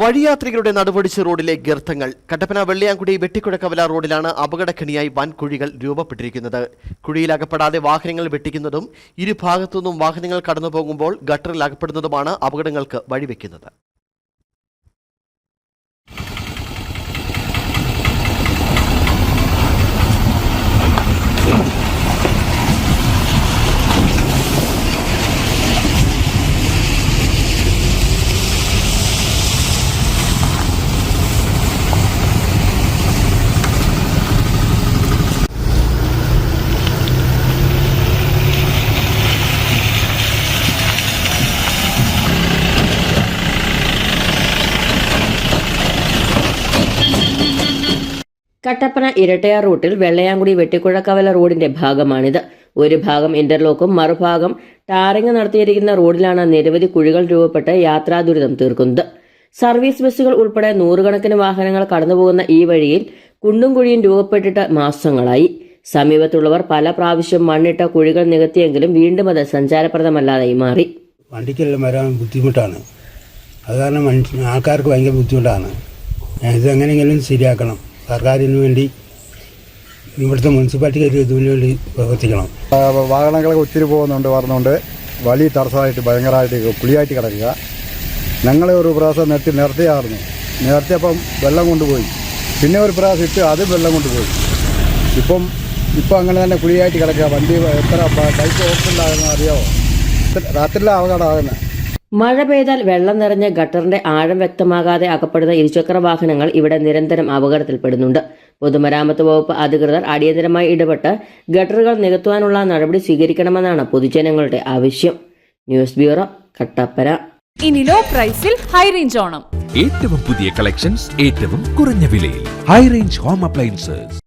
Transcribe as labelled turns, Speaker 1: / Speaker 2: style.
Speaker 1: വഴിയാത്രികരുടെ നടുവടിച്ച് റോഡിലെ ഗർത്തങ്ങൾ. കട്ടപ്പന വെള്ളിയാങ്കുടി വെട്ടിക്കുഴക്കവല റോഡിലാണ് അപകടക്കെണിയായി വൻ കുഴികൾ രൂപപ്പെട്ടിരിക്കുന്നത്. കുഴിയിലകപ്പെടാതെ വാഹനങ്ങൾ വെട്ടിക്കുന്നതും ഇരുഭാഗത്തുനിന്നും വാഹനങ്ങൾ കടന്നു പോകുമ്പോൾ ഗട്ടറിൽ അകപ്പെടുന്നതുമാണ് അപകടങ്ങൾക്ക് വഴിവെക്കുന്നത്.
Speaker 2: കട്ടപ്പന ഇരട്ടയാർ റൂട്ടിൽ വെള്ളയാങ്കുടി വെട്ടിക്കുഴക്കവല റോഡിന്റെ ഭാഗമാണിത്. ഒരു ഭാഗം ഇന്റർലോക്കും മറുഭാഗം ടാറിങ് നടത്തിയിരിക്കുന്ന റോഡിലാണ് നിരവധി കുഴികൾ രൂപപ്പെട്ട് യാത്രാ ദുരിതം തീർക്കുന്നത്. സർവീസ് ബസ്സുകൾ ഉൾപ്പെടെ നൂറുകണക്കിന് വാഹനങ്ങൾ കടന്നുപോകുന്ന ഈ വഴിയിൽ കുണ്ടും കുഴിയും രൂപപ്പെട്ടിട്ട് മാസങ്ങളായി. സമീപത്തുള്ളവർ പല പ്രാവശ്യം മണ്ണിട്ട കുഴികൾ നികത്തിയെങ്കിലും വീണ്ടും അത് സഞ്ചാരപ്രദമല്ലാതായി മാറി.
Speaker 3: വണ്ടിക്കെല്ലാം വരാൻ ബുദ്ധിമുട്ടാണ്. അത് കാരണം ആൾക്കാർക്ക് ഭയങ്കര ബുദ്ധിമുട്ടാണ്. ഇത് എങ്ങനെയെങ്കിലും ശരിയാക്കണം. സർക്കാരിന് വേണ്ടി ഇവിടുത്തെ മുനിസിപ്പാലിറ്റിക്കാർ ഇതിനു വേണ്ടി പ്രവർത്തിക്കണം.
Speaker 4: വാഹനങ്ങളൊക്കെ ഒത്തിരി പോകുന്നുണ്ട് പറഞ്ഞുകൊണ്ട് വലിയ തടസ്സമായിട്ട് ഭയങ്കരമായിട്ട് പുളിയായിട്ട് കിടക്കുക. ഞങ്ങളെ ഒരു പ്രാവശ്യം നിർത്തി നിർത്തിയായിരുന്നു. നിർത്തിയപ്പം വെള്ളം കൊണ്ടുപോയി. പിന്നെ ഒരു പ്രാവശ്യം ഇട്ട് അതും വെള്ളം കൊണ്ടുപോയി. ഇപ്പം ഇപ്പം അങ്ങനെ തന്നെ കുഴിയായിട്ട് കിടക്കുക. വണ്ടി എത്ര ബൈക്ക് ഓഫുണ്ടാകുന്ന അറിയാമോ രാത്രിയിലെ അപകടമാകുന്നത്
Speaker 2: മഴ പെയ്താൽ വെള്ളം നിറഞ്ഞ ഗട്ടറിന്റെ ആഴം വ്യക്തമാകാതെ അകപ്പെടുന്ന ഇരുചക്ര വാഹനങ്ങൾ ഇവിടെ നിരന്തരം അപകടത്തിൽപ്പെടുന്നുണ്ട്. പൊതുമരാമത്ത് വകുപ്പ് അധികൃതർ അടിയന്തരമായി ഇടപെട്ട് ഗട്ടറുകൾ നികത്തുവാനുള്ള നടപടി സ്വീകരിക്കണമെന്നാണ് പൊതുജനങ്ങളുടെ ആവശ്യം. News bureau Kattappana.
Speaker 5: ഇനി ലോ പ്രൈസിൽ ഹൈ റേഞ്ച് ഓണം.
Speaker 6: ഏറ്റവും പുതിയ കളക്ഷൻസ് ഏറ്റവും കുറഞ്ഞ വിലയിൽ. High range home appliances